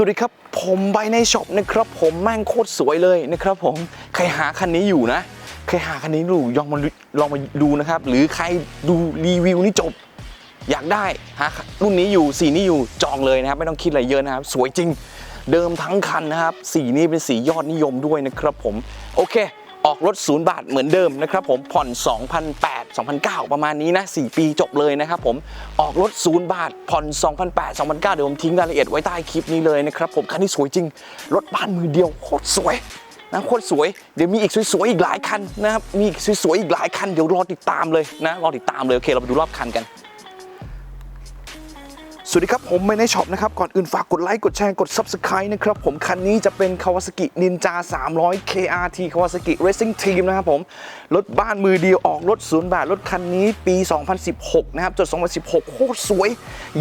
สวัสดีครับ ผมไบในช็อปนะครับ ผมแม่งโคตรสวยเลยนะครับ ผมใครหาคันนี้อยู่นะใครหาคันนี้อยู่ลองมาลองมาดูนะครับ หรือใครดูรีวิวนี้จบ อยากได้หารุ่นนี้อยู่สีนี้อยู่จองเลยนะครับ ไม่ต้องคิดอะไรเยอะนะครับ สวยจริงเดิมทั้งคันนะครับ สีนี้เป็นสียอดนิยมด้วยนะครับ ผมโอเค ออกรถศูนย์บาทเหมือนเดิมนะครับ ผมผ่อน2,008 2,009 ประมาณนี้นะ 4 ปีจบเลยนะครับผม ออกรถ 0 บาท ผ่อน 2,008 2,009 เดี๋ยวผมทิ้งรายละเอียดไว้ใต้คลิปนี้เลยนะครับผม คันนี้สวยจริง รถบ้านมือเดียวโคตรสวยนะโคตรสวย เดี๋ยวมีอีกสวยๆอีกหลายคันนะครับ มีอีกสวยๆอีกหลายคัน เดี๋ยวรอติดตามเลยนะ รอติดตามเลย โอเค เราไปดูรอบคันกัน สวัสดีครับ ผมไม่ในช็อปนะครับ ก่อนอื่นฝากกดไลค์กดแชร์กด Subscribe นะครับผม คันนี้จะเป็น Kawasaki Ninja 300 KRT Kawasaki Racing Team นะครับผม รถบ้านมือเดียวออกรถศูนย์บาท รถคันนี้ปี 2016 นะครับจด 2016 โคตรสวย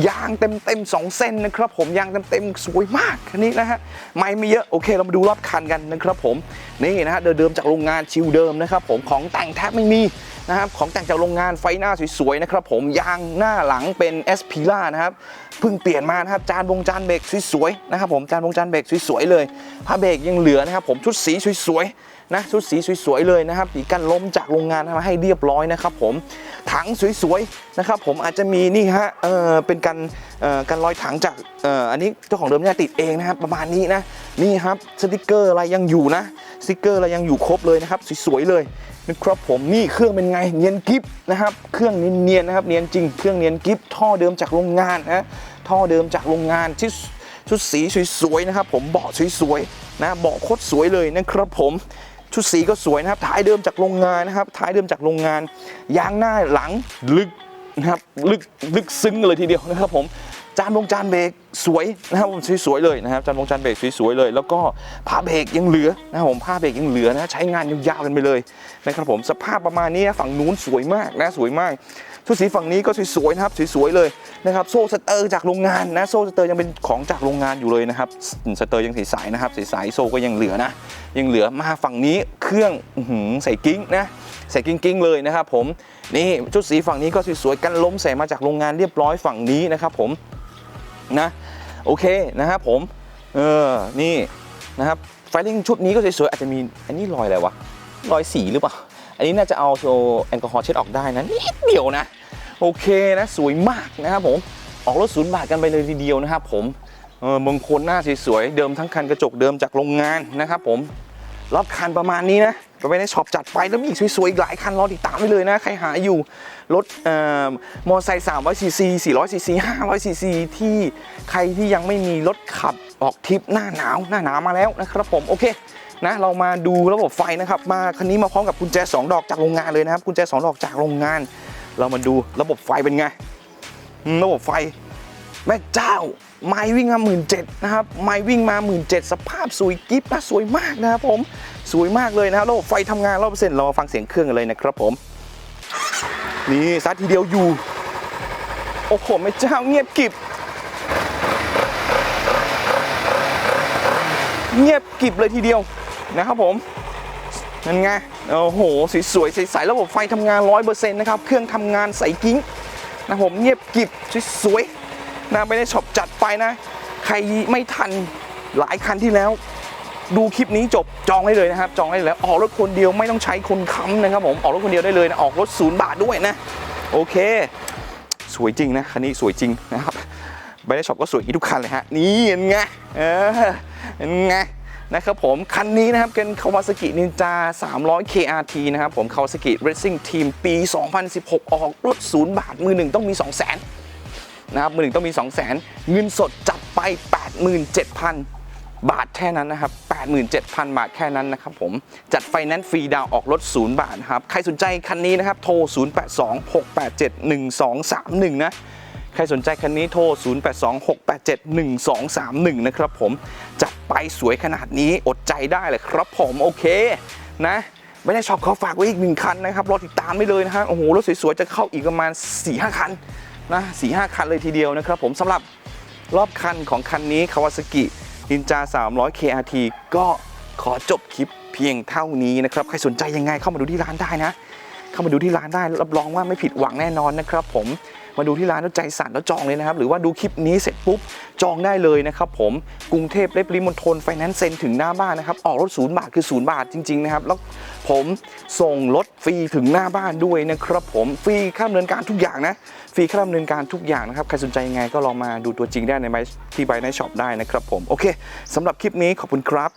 ยางเต็มเต็ม2เส้นนะครับผม ยางเต็มเต็มสวยมากคันนี้นะฮะไม่ไม่เยอะ โอเค เรามาดูรอบคันกันนะครับผม นี่นะฮะเดิมๆจากโรงงานชิวเดิมนะครับผมของแต่งแทบไม่มีนะครับของแต่งจากโรงงานไฟหน้าสวยๆนะครับผมยางหน้าหลังเป็น s p i l a นะครับเพิ่งเปลี่ยนมานะครับจานวงจานเบรกสวยๆนะครับผมจานวงจานเบรกสวยๆเลยผ้าเบรกยังเหลือนะครับผมชุดสีสวยๆ นะชุดสีสวยๆเลยนะครับสีกันล้มจากโรงงานมาให้เรียบร้อยนะครับผมถังสวยๆนะครับผมอาจจะมีนี่ฮะเออเป็นกันเอ่อกันรอยถังจากเอ่ออันนี้เจ้าของเดิมเนี่ยติดเองนะครับประมาณนี้นะนี่ครับสติกเกอร์อะไรยังอยู่นะสติกเกอร์อะไรยังอยู่ครบเลยนะครับสวยๆเลยนะครับผมนี่เครื่องเป็นไงเนียนกิฟนะครับเครื่องเนียนๆนะครับเนียนจริงเครื่องเนียนกิฟท่อเดิมจากโรงงานนะท่อเดิมจากโรงงานที่ชุดสีสวยๆนะครับผมเบาะสวยๆนะเบาะโคตรสวยเลยนะครับผม ชุดสีก็สวยนะครับท้ายเดิมจากโรงงานนะครับท้ายเดิมจากโรงงานยางหน้าหลังลึกนะครับลึกลึกซึ้งเลยทีเดียวนะครับผมจานวงจานเบรกสวยนะครับผมสวยๆเลยนะครับจานวงจานเบรกสวยๆเลย แล้วก็ผ้าเบรกยังเหลือนะครับผมผ้าเบรกยังเหลือนะใช้งานยาวๆกันไปเลยนะครับผมสภาพประมาณนี้นะฝั่งนู้นสวยมากนะสวยมาก ชุดสีฝั่งนี้ก็สวยๆนะครับสวยๆเลยนะครับโซ่สเตอร์จากโรงงานนะโซ่สเตอร์ยังเป็นของจากโรงงานอยู่เลยนะครับสเตอร์ยังใสๆนะครับใสๆโซ่ก็ยังเหลือนะยังเหลือมาฝั่งนี้เครื่องใส่กิ้งนะใส่กิ้งๆเลยนะครับผมนี่ชุดสีฝั่งนี้ก็สวยๆกันล้มใส่มาจากโรงงานเรียบร้อยฝั่งนี้นะครับผมนะโอเคนะครับผมเออนี่นะครับไฟลิ่งชุดนี้ก็สวยๆอาจจะมีอันนี้รอยอะไรวะรอยสีหรือเปล่า อันนี้น่าจะเอาโซแอลกอฮอล์เช็ดออกได้นะนิดเดียวนะ โอเคนะ สวยมากนะครับผม ออกรถศูนย์บาทกันไปเลยทีเดียวนะครับผมเออมงคลหน้าสวยๆเดิมทั้งคันกระจกเดิมจากโรงงานนะครับผมรอบคันประมาณนี้นะก็ไปในช็อปจัดไปแล้วมีอีกสวยๆอีกหลายคันรอติดตามไว้เลยนะ ใครหาอยู่รถเอ่อมอไซค์300ซีซี400ซีซี500ซีซีที่ใครที่ยังไม่มีรถขับออกทริปหน้าหนาวหน้าหนาวมาแล้วนะครับผมโอเค นะเรามาดูระบบไฟนะครับ มาคันนี้มาพร้อมกับกุญแจ 2 ดอกจากโรงงานเลยนะครับกุญแจ 2 ดอกจากโรงงาน เรามาดูระบบไฟเป็นไงระบบไฟ แม่เจ้า ไม้วิ่งมาหมื่นเจ็ดนะครับ ไม้วิ่งมาหมื่นเจ็ดสภาพสวยกิ๊บนะสวยมากนะครับผมสวยมากเลยนะครับระบบไฟทำงานร้อยเปอร์เซ็นต์เรามาฟังเสียงเครื่องกันเลยนะครับผม นี่ซัดทีเดียวอยู่โอ้โหแม่เจ้าเงียบกริบเงียบกริบเลยทีเดียว นะครับผมนั่นไงโอ้โหสวยๆใสๆระบบไฟทำงานร้อยเปอร์เซ็นต์นะครับเครื่องทำงานใสกิ้งนะผมเงียบกิบสวยๆนะไม่ได้ช็อปจัดไปนะ ใครไม่ทันหลายคันที่แล้ว ดูคลิปนี้จบจองได้เลยนะครับ จองได้แล้วออกรถคนเดียวไม่ต้องใช้คนค้ำนะครับผมออกรถคนเดียวได้เลยนะออกรถศูนย์บาทด้วยนะ โอเค สวยจริงนะคันนี้สวยจริงนะครับไบได้ช็อปก็สวยอีทุกคันเลยฮะนี่เห็นไงเออเห็นไง นะครับผมคันนี้นะครับเป็น Kawasaki Ninja 300 KRT นะครับผม Kawasaki Racing Team ปี 2016 ออกรถศูนย์บาท มือหนึ่งต้องมี 2 0 0 0 0 0นะครับมือหนึ่งต้องมี 2 0 0 0 0 0 เงินสดจัดไป 87,000 บาทแค่นั้นนะครับ 87,000 บาทแค่นั้นนะครับผมจัดไฟแนนซ์ฟรีดาวออกรถศูนย์บาทครับ ใครสนใจคันนี้นะครับ โทร 0826871231 นะใครสนใจคันนี้โทร 0826871231 นะครับผม จัดไปสวยขนาดนี้อดใจได้เลยครับผมโอเคนะไม่ได้ช็อปเขาฝากไว้อีกหนึ่งคันนะครับรอติดตามได้เลยนะฮะโอ้โหรถสวยๆจะเข้าอีกประมาณ4-5คันนะสี่ห้าคันเลยทีเดียวนะครับผมสำหรับรอบคันของคันนี้ Kawasaki Ninja 300 KRT ก็ขอจบคลิปเพียงเท่านี้นะครับ ใครสนใจยังไงเข้ามาดูที่ร้านได้นะ เข้ามาดูที่ร้านได้รับรองว่าไม่ผิดหวังแน่นอนนะครับผม มาดูที่ร้านแล้วใจสั่นแล้วจองเลยนะครับ หรือว่าดูคลิปนี้เสร็จปุ๊บจองได้เลยนะครับผมกรุงเทพและปริมณฑลไฟแนนซ์เซ็นถึงหน้าบ้านนะครับออกรถศูนย์บาทคือศูนย์บาทจริงๆนะครับแล้วผมส่งรถฟรีถึงหน้าบ้านด้วยนะครับผมฟรีค่าดำเนินการทุกอย่างนะฟรีค่าดำเนินการทุกอย่างนะครับใครสนใจยังไงก็ลองมาดูตัวจริงได้ในไบที่ไบในช็อปได้นะครับผมโอเคสำหรับคลิปนี้ขอบคุณครับ